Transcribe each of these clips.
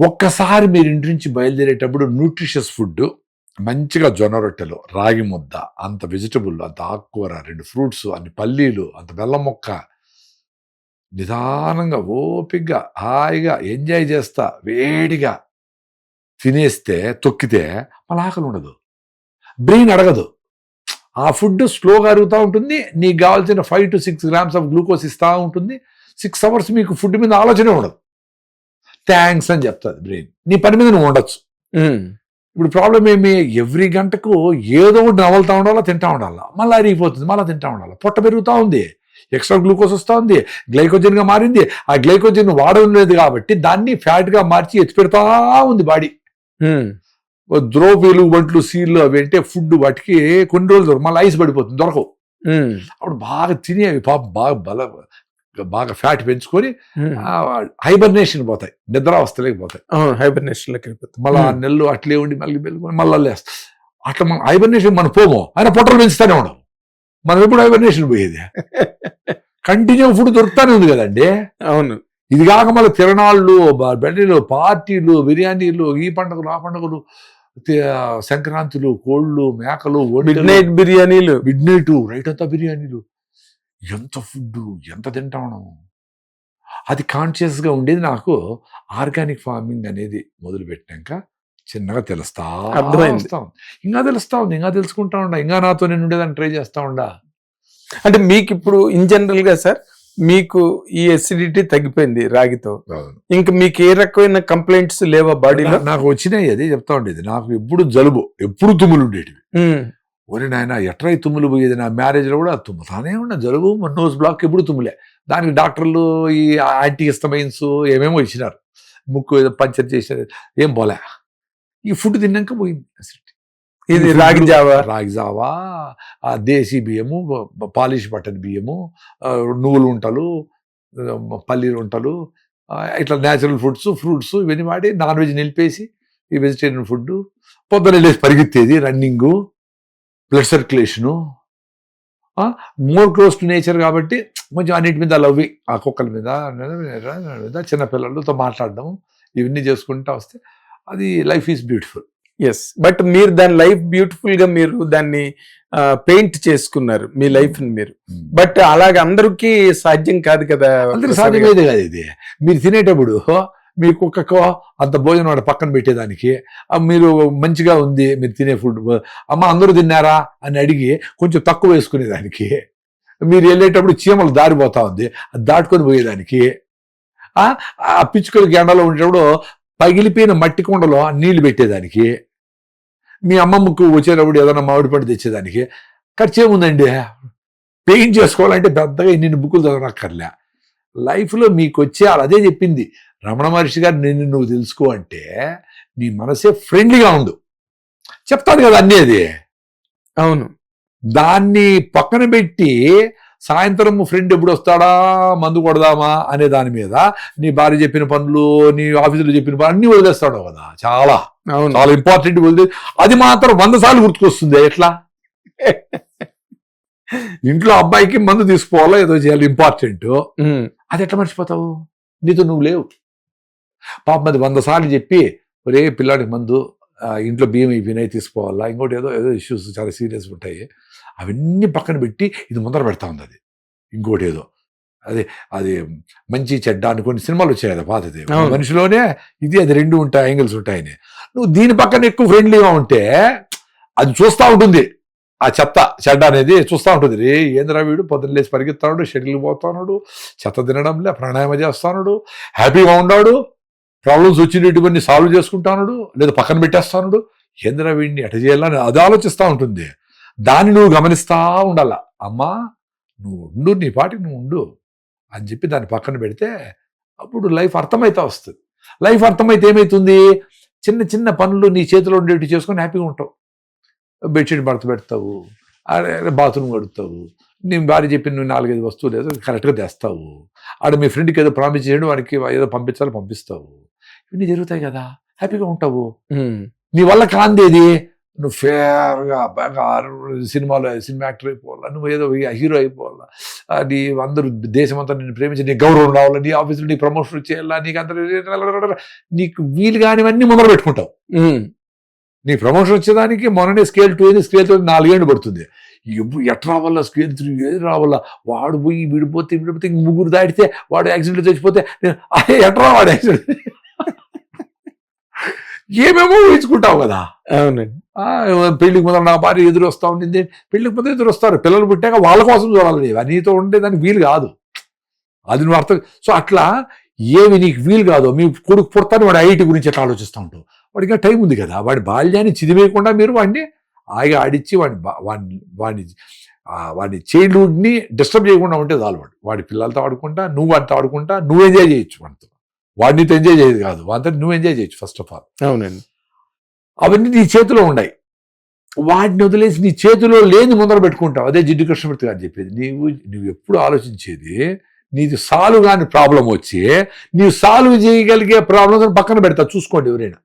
ఒక్కసారి మీరు ఇంటి నుంచి బయలుదేరేటప్పుడు న్యూట్రిషియస్ ఫుడ్ మంచిగా జొన్న రొట్టెలు రాగి ముద్ద అంత వెజిటబుల్ అంత ఆకుకూర రెండు ఫ్రూట్స్ అన్ని పల్లీలు అంత బెల్లం మొక్క నిదానంగా ఓపిగ్గా హాయిగా ఎంజాయ్ చేస్తా వేడిగా తినేస్తే తొక్కితే మళ్ళీ ఆకలి ఉండదు. బ్రెయిన్ అడగదు. ఆ ఫుడ్ స్లోగా అరుగుతూ ఉంటుంది. నీకు కావాల్సిన five two six grams of glucose ఇస్తూ ఉంటుంది. సిక్స్ అవర్స్ మీకు ఫుడ్ మీద ఆలోచనే ఉండదు. థ్యాంక్స్ అని చెప్తుంది బ్రెయిన్ నీ పని మీద నువ్వు ఉండొచ్చు. ఇప్పుడు ప్రాబ్లం ఏమి? ఎవ్రీ గంటకు ఏదో ఒకటి నవలుతా ఉండాలా తింటా ఉండాలా? మళ్ళీ అరిగిపోతుంది మళ్ళీ తింటా ఉండాలి? పొట్ట పెరుగుతూ ఉంది ఎక్స్ట్రా గ్లూకోజ్ వస్తూ ఉంది గ్లైకోజన్గా మారింది. ఆ గ్లైకోజన్ వాడడం లేదు కాబట్టి దాన్ని ఫ్యాట్గా మార్చి ఎత్తి పెడతా ఉంది బాడీ. ద్రోపీలు వంట్లు సీళ్ళు అవి అంటే ఫుడ్ వాటికి కొన్ని రోజులు దొరకవు. మళ్ళీ ఐస్ పడిపోతుంది దొరకవు. అప్పుడు బాగా తిని అవి పాప బాగా బల బాగా ఫ్యాట్ పెంచుకొని. హైబర్నేషన్ పోతాయి. నిద్రావస్థలోకి పోతాయి. అవును హైబర్నేషన్లోకి వెళ్ళిపోతుంది మళ్ళీ. నెలలు అట్లే ఉండి మళ్ళీ మళ్ళీ లేస్తాం. అట్లా మనం హైబర్నేషన్ మనం పోము. ఆయన పొట్టలు పెంచుతానే ఉన్నాం మనం ఎప్పుడు హైబర్నేషన్ పోయేది? కంటిన్యూ ఫుడ్ దొరుకుతానే ఉంది కదండి. అవును. ఇది కాక మళ్ళీ తిరణాళ్ళు బ- బెండలు పార్టీలు బిర్యానీలు ఈ పండుగలు ఆ పండుగలు సంక్రాంతులు కోళ్ళు మేకలు మిడ్ నైట్ బిర్యానీలు. మిడ్ నైట్ రైట్ అంతా బిర్యానీలు. ఎంత ఫుడ్ ఎంత తింటా ఉన్నాము అది కాన్షియస్గా ఉండేది నాకు ఆర్గానిక్ ఫార్మింగ్ అనేది మొదలు పెట్టినాక చిన్నగా తెలుస్తా. వస్తా ఉంది. ఇంకా తెలుస్తా ఉంది ఇంకా తెలుసుకుంటా ఉండా ఇంకా నాతో నేను ఉండేదాన్ని ట్రై చేస్తా ఉండా. అంటే మీకు ఇప్పుడు ఇన్ జనరల్గా సార్ మీకు ఈ ఎసిడిటీ తగ్గిపోయింది రాగితో. ఇంకా మీకు ఏ రకమైన కంప్లైంట్స్ లేవా బాడీలో? నాకు వచ్చినాయి అదే చెప్తా ఉండేది. నాకు ఎప్పుడు జలుబు ఎప్పుడు తుమ్ములు ఉండేటివి. ఒరే నాయన ఎట్రా తుమ్ములు పోయేది? నా మ్యారేజ్లో కూడా తుమ్ముతానే ఉన్నా జలుబు నోస్ బ్లాక్ ఎప్పుడు తుమ్ములే. దానికి డాక్టర్లు ఈ యాంటీ హిస్టమైన్స్ ఏమేమో ఇచ్చినారు. ముక్కు ఏదో పంచర్ చేసేది ఏం పోలే ఈ ఫుడ్ తిన్నాక పోయింది. ఇది రాగి జావా? రాగి జావా ఆ దేశీ బియ్యము పాలిష్ బట్టన్ బియ్యము నువ్వులు ఉంటలు పల్లీలు ఉంటలు ఇట్లా న్యాచురల్ ఫుడ్స్ ఫ్రూట్స్ ఇవన్నీ వాడి నాన్ వెజ్ నిలిపేసి ఈ వెజిటేరియన్ ఫుడ్ పొద్దున వెళ్ళేసి పరిగెత్తేది running blood circulation more close to nature కాబట్టి కొంచెం అన్నిటి మీద లవ్ ఆ కుక్కల మీద మీద చిన్నపిల్లలతో మాట్లాడడం ఇవన్నీ చేసుకుంటా వస్తే అది life is beautiful yes but మీరు దాని లైఫ్ బ్యూటిఫుల్గా మీరు దాన్ని పెయింట్ చేసుకున్నారు మీ లైఫ్ని మీరు. బట్ అలాగే అందరికీ సాధ్యం కాదు కదా? అందరికి సాధ్యమేది కాదు ఇది. మీరు తినేటప్పుడు మీ కుక్కకు అంత భోజనం వాడు పక్కన పెట్టేదానికి. మీరు మంచిగా ఉంది మీరు తినే ఫుడ్ అమ్మ అందరూ తిన్నారా? అని అడిగి కొంచెం తక్కువ వేసుకునేదానికి. మీరు వెళ్ళేటప్పుడు చీమలు దారిపోతా ఉంది అది దాటుకొని పోయేదానికి. ఆ పిచ్చుకల గెండలో ఉండేటప్పుడు పగిలిపోయిన మట్టి కుండలో నీళ్ళు పెట్టేదానికి. మీ అమ్మమ్మకు వచ్చేటప్పుడు ఏదైనా మామిడి పండు తెచ్చేదానికి. ఖర్చు ఏముందండి? పెయింట్ చేసుకోవాలంటే పెద్దగా ఇన్ని బుక్కులు చదవనక్కర్లే. లైఫ్లో మీకు వచ్చే అదే చెప్పింది. రమణ మహర్షి గారు నిన్ను నువ్వు తెలుసుకో అంటే నీ మనసే ఫ్రెండ్లీగా ఉండు. చెప్తాను కదా అన్నీ అది. అవును. దాన్ని పక్కన పెట్టి సాయంత్రం ఫ్రెండ్ ఎప్పుడు వస్తాడా మందు కొడదామా అనే దాని మీద నీ భార్య చెప్పిన పనులు నీ ఆఫీసులో చెప్పిన పనులు అన్ని వదిలేస్తాడు కదా చాలా. అవును. చాలా ఇంపార్టెంట్ వదిలే అది మాత్రం వంద సార్లు గుర్తుకొస్తుంది. ఎట్లా? ఇంట్లో అబ్బాయికి మందు తీసుకోవాలా ఏదో చేయాలి ఇంపార్టెంట్ అది ఎట్లా మర్చిపోతావు? నీతో నువ్వు లేవు. పాపం అది వంద సార్లు చెప్పి ఒరే పిల్లాడికి మందు ఇంట్లో బియ్యం అయిపోయినాయి తీసుకోవాలా? ఇంకోటి ఏదో ఏదో ఇష్యూస్ చాలా సీరియస్ ఉంటాయి. అవన్నీ పక్కన పెట్టి ఇది ముందర పెడతా ఉంది అది. ఇంకోటి ఏదో. అది అది మంచి చెడ్డ అని కొన్ని సినిమాలు వచ్చాయి కదా పాతది. మనిషిలోనే ఇది అది రెండు ఉంటాయి యాంగిల్స్ ఉంటాయని. నువ్వు దీని పక్కన ఎక్కువ ఫ్రెండ్లీగా ఉంటే అది చూస్తూ ఉంటుంది. ఆ చెత్త చెడ్డ అనేది చూస్తూ ఉంటుంది. రే ఏంద్రా వీడు? పొద్దున్న లేచి పరిగెత్తాడు షెడ్యూల్ పోతున్నాడు చెత్త తినడంలే ప్రాణాయామ చేస్తాడు హ్యాపీగా ఉన్నాడు. ప్రాబ్లమ్స్ వచ్చినటువంటి సాల్వ్ చేసుకుంటానుడు లేదా పక్కన పెట్టేస్తానుడు ఏంద్రా వీడిని ఎట చేయాలని అది ఆలోచిస్తూ ఉంటుంది. దాన్ని నువ్వు గమనిస్తా ఉండాల. అమ్మా నువ్వు ఉండు నీ పాటికి నువ్వు ఉండు అని చెప్పి దాన్ని పక్కన పెడితే అప్పుడు లైఫ్ అర్థమైతే వస్తుంది. లైఫ్ అర్థమైతే ఏమవుతుంది చిన్న చిన్న పనులు నీ చేతిలో ఉండేవి చేసుకొని హ్యాపీగా ఉంటావు. బెడ్షీట్ మడత పెడతావు బాత్రూమ్ కడుగుతావు నీ భార్య చెప్పిన నువ్వు నాలుగైదు వస్తువులు ఏదో కరెక్ట్గా తెస్తావు. ఆడ మీ ఫ్రెండ్కి ఏదో ప్రామిస్ చేయడం వాడికి ఏదో పంపించాలి పంపిస్తావు. ఇవన్నీ జరుగుతాయి కదా. హ్యాపీగా ఉంటావు. నీ వల్ల కాందేది? నువ్వు ఫేర్గా బాగా సినిమాలో సినిమా యాక్టర్ అయిపోవాలా? నువ్వు ఏదో హీరో అయిపోవాలా? నీ అందరూ దేశం అంతా నిన్ను ప్రేమించి నీ గౌరవం రావాలా? నీ ఆఫీసులో నీ ప్రమోషన్ చేయాలా? నీకు అందరూ నీకు వీలు కానివన్నీ ముందర పెట్టుకుంటావు. నీ ప్రమోషన్ వచ్చేదానికి మొన్ననే స్కేల్ టూ అయింది స్కేల్ టూ నాలుగేళ్ళు పడుతుంది. ఎప్పుడు ఎట్లా రావాలా స్కేల్ త్రీ ఏది రావాలా? వాడు పోయి విడిపోతే విడిపోతే ఇంక ముగ్గురు దాటితే వాడు యాక్సిడెంట్ చచ్చిపోతే నేను, అరే ఎట్రా వాడు యాక్సిడెంట్? ఏమేమో ఊహించుకుంటావు కదా. అవునండి. పెళ్ళికి ముందర నా భార్య ఎదురు వస్తా ఉండింది. పెళ్ళికి ముందర ఎదురు వస్తారు. పిల్లలు పుట్టాక వాళ్ళ కోసం చూడాలి. అది నీతో ఉండేదానికి వీలు కాదు. అది నువ్వు అర్థం సో అట్లా ఏమి నీకు వీలు కాదు. మీ కొడుకు పుడతాను వాడి ఐటీ గురించి ఎట్లా ఆలోచిస్తూ ఉంటావు? వాడికి టైం ఉంది కదా. వాడి బాల్యాన్ని చిదివేయకుండా మీరు వాడిని ఆగి ఆడిచ్చి వాడిని బా- వాడిని వాడిని వాడి చైల్డ్హుడ్ని డిస్టర్బ్ చేయకుండా ఉంటే చాలు వాడు. వాడి పిల్లలతో ఆడుకుంటా నువ్వు వాడితో ఆడుకుంటా నువ్వు ఎంజాయ్ చేయొచ్చు వాడితో. వాడిని ఎంజాయ్ చేయదు కాదు. వాడితో నువ్వు ఎంజాయ్ చేయొచ్చు ఫస్ట్ ఆఫ్ ఆల్. అవునండి. అవన్నీ నీ చేతిలో ఉన్నాయి వాటిని వదిలేసి నీ చేతిలో లేని ముందర పెట్టుకుంటావు. అదే జిడ్డు కృష్ణమూర్తి గారు చెప్పేది. నీవు నువ్వు ఎప్పుడు ఆలోచించేది నీది సాల్వ్ కాని ప్రాబ్లం వచ్చి నీవు సాల్వ్ చేయగలిగే ప్రాబ్లమ్స్ పక్కన పెడతా. చూసుకోండి ఎవరైనా.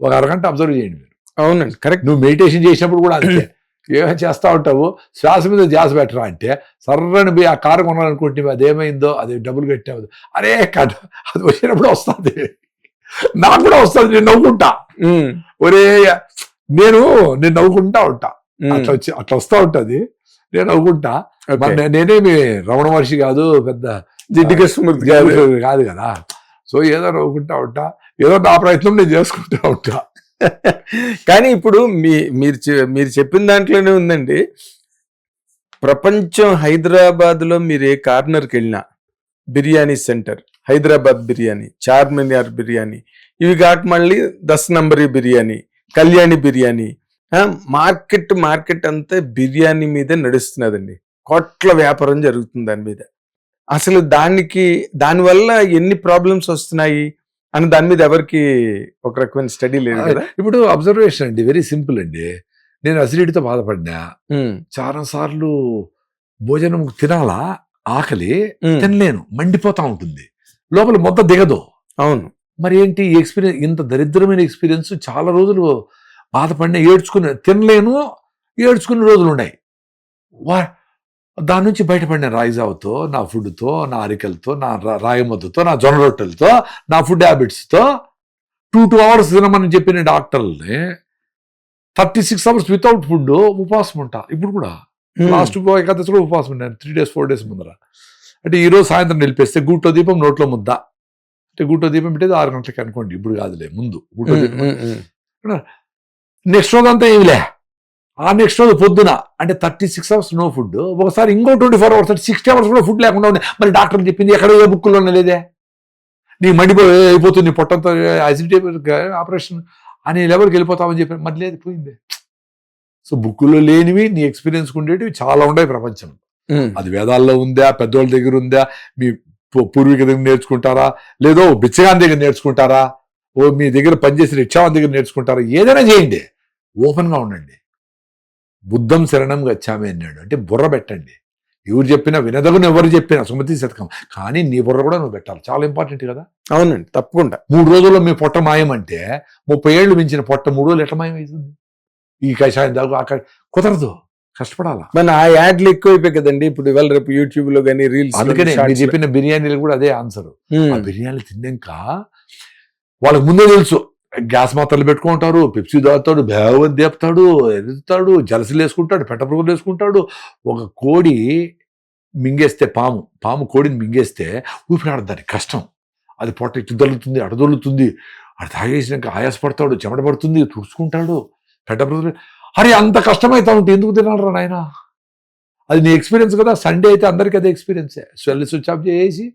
ఒక అరగంట అబ్జర్వ్ చేయండి మీరు. అవునండి కరెక్ట్. నువ్వు మెడిటేషన్ చేసినప్పుడు కూడా అంతే. ఏమో చేస్తా ఉంటావు? శ్వాస మీద ధ్యాస పెట్టరా అంటే సర్రని పోయి ఆ కారు కొనాలనుకుంటే అదేమైందో అది డబ్బులు కట్టావు అరే కట్ అది వచ్చినప్పుడు వస్తుంది. నాకు కూడా వస్తుంది నేను నవ్వుకుంటా. ఒరే నేను నేను నవ్వుకుంటా ఉంటా. అట్లా వచ్చి అట్లా వస్తా ఉంటది. నేను నవ్వుకుంటా. నేనేమి రమణ మహర్షి కాదు పెద్ద జిడ్డు కృష్ణమూర్తి గారు కాదు కదా. సో ఏదో నవ్వుకుంటా ఉంటా. ఏదో నా ప్రయత్నం నేను చేసుకుంటా ఉంటా. కానీ ఇప్పుడు మీ మీరు మీరు చెప్పిన దాంట్లోనే ఉందండి. ప్రపంచం హైదరాబాద్లో మీరు ఏ కార్నర్కి వెళ్ళినా బిర్యానీ సెంటర్ హైదరాబాద్ బిర్యానీ చార్మినార్ బిర్యానీ ఇవి కాక మళ్ళీ దస్ నంబరీ బిర్యానీ కళ్యాణి బిర్యానీ మార్కెట్ మార్కెట్ అంతా బిర్యానీ మీదే నడుస్తున్నదండి. కోట్ల వ్యాపారం జరుగుతుంది దాని మీద. అసలు దానికి దానివల్ల ఎన్ని ప్రాబ్లమ్స్ వస్తున్నాయి? అని దాని మీద ఎవరికి ఒక రకమైన స్టడీ లేదు కదా? ఇప్పుడు అబ్జర్వేషన్ అండి వెరీ సింపుల్ అండి. నేను అసిడిటీతో బాధపడినా చాలా సార్లు భోజనం తినాలా? ఆకలి తినలేను మండిపోతా ఉంటుంది. లోపల మొత్తం దిగదు. అవును. మరి ఏంటి ఈ ఎక్స్పీరియన్స్ ఇంత దరిద్రమైన ఎక్స్పీరియన్స్ చాలా రోజులు బాధపడిన ఏడ్చుకునే తినలేను ఏడ్చుకునే రోజులు ఉన్నాయి వా దాని నుంచి బయటపడిన రాయిజావుతో నా ఫుడ్తో నా అరికలతో నా రాయమద్దుతో నా జొన్న రొట్టెలతో నా ఫుడ్ హ్యాబిట్స్తో టూ టూ అవర్స్ తినమని చెప్పిన డాక్టర్ని thirty six hours without food ఉపవాసం ఉంటా ఇప్పుడు కూడా. లాస్ట్ ఏకాదశి కూడా ఉపవాసం ఉన్నాను త్రీ డేస్ ఫోర్ డేస్ ముందర. అంటే ఈ రోజు సాయంత్రం నిలిపేస్తే గుట్టో దీపం నోట్లో ముద్ద. అంటే గుట్టో దీపం పెట్టేది ఆరు గంటలకి అనుకోండి. ఇప్పుడు కాదులే ముందు గుట్టో ఉమ్, దీపం నెక్స్ట్ రోజు అంతా ఏమిలే ఆ నెక్స్ట్ రోజు పొద్దున అంటే thirty six hours no food ఒకసారి ఇంకో twenty four hours sixty hours కూడా ఫుడ్ లేకుండా ఉంది మరి డాక్టర్ చెప్పింది ఎక్కడ ఏ బుక్కులోనే లేదే? నీ మండిపో అయిపోతుంది పొట్టంతో అసిడిటీ ఆపరేషన్ అనే లెవెల్కి వెళ్ళిపోతామని చెప్పి మరి లేదు పోయింది. సో బుక్కులో లేనివి నీ ఎక్స్పీరియన్స్ ఉండేటివి చాలా ఉన్నాయి ప్రపంచం. ఉమ్, అది వేదాల్లో ఉందా పెద్దోళ్ళ దగ్గర ఉందా మీ పూ- పూర్వీకుల దగ్గర నేర్చుకుంటారా లేదో బిచ్చగాని దగ్గర నేర్చుకుంటారా ఓ మీ దగ్గర పనిచేసే రిక్షావాన్ దగ్గర నేర్చుకుంటారా ఏదైనా చేయండి. ఓపెన్గా ఉండండి. బుద్ధం శరణం గచ్చామి అన్నాడు. అంటే బుర్ర పెట్టండి. ఎవరు చెప్పినా వినదగును ఎవరు చెప్పినా సుమతి శతకం. కానీ నీ బుర్ర కూడా నువ్వు పెట్టాలి. చాలా ఇంపార్టెంట్ కదా. అవునండి తప్పకుండా. మూడు రోజుల్లో మీ పొట్ట మాయం అంటే ముప్పై ఏళ్ళు మించిన పొట్ట మూడు రోజులు ఎట్లా మాయం అవుతుంది ఈ కషాయం దాకా క- కుదరదు. కష్టపడాలా? మన ఆ యాడ్లు ఎక్కువైపోయి కదండి. ఇప్పుడు ఇవాళ రేపు యూట్యూబ్లో కానీ రీల్స్ అందుకనే మీరు చెప్పిన బిర్యానీలు కూడా అదే ఆన్సర్ ఆ బిర్యానీలు తిన్నాక వాళ్ళకి ముందే తెలుసు. గ్యాస్ మాత్రలు పెట్టుకుంటారు పెప్సీ తాగుతాడు బేవని దేపుతాడు ఎదుగుతాడు జలసలు వేసుకుంటాడు పెట్టపురుగులు వేసుకుంటాడు. ఒక కోడి మింగేస్తే పాము పాము కోడిని మింగేస్తే ఊపిరాడదు దానికి కష్టం. అది పొట్ట ఇటు దొల్లుతుంది అటు దొల్లుతుంది. అది తాగేసినాక ఆయాసపడతాడు చెమట పడుతుంది తుడుచుకుంటాడు. పెట్టపురుగులు అరే అంత కష్టమైతా ఉంటే ఎందుకు తినాలరా నాయన? అది నీ ఎక్స్పీరియన్స్ కదా సండే అయితే అందరికీ అదే ఎక్స్పీరియన్సే. స్వెల్ స్విచ్ ఆఫ్ చేసి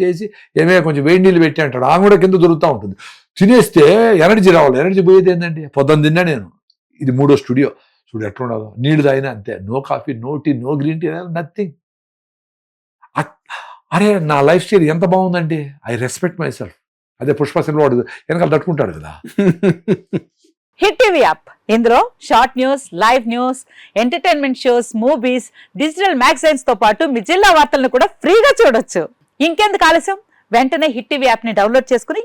చేసి ఏమే కొంచెం వేడి నీళ్ళు పెట్టి అంటాడు ఆమె కూడా కింద దొరుకుతూ ఉంటుంది. తినేస్తే ఎనర్జీ రావాలి. ఎనర్జీ పోయేది ఏంటండి పొద్దున్న తిన్నా నేను. ఇది మూడో స్టూడియో. చూడు ఎట్లుండదు నీళ్ళు తాగినా అంతే. No coffee no tea no green tea nothing అరే నా లైఫ్ స్టైల్ ఎంత బాగుందండి? ఐ రెస్పెక్ట్ మై సెల్ఫ్ అదే పుష్ప సినిమా వాడు వెనకాల తట్టుకుంటాడు కదా. Hit TV app. ఇందులో short news live news entertainment shows movies digital మ్యాగజైన్స్తో పాటు మీ జిల్లా వార్తలను కూడా ఫ్రీగా చూడొచ్చు. ఇంకెందుకు ఆలస్యం? వెంటనే హిట్ టీవీ యాప్ని డౌన్లోడ్ చేసుకుని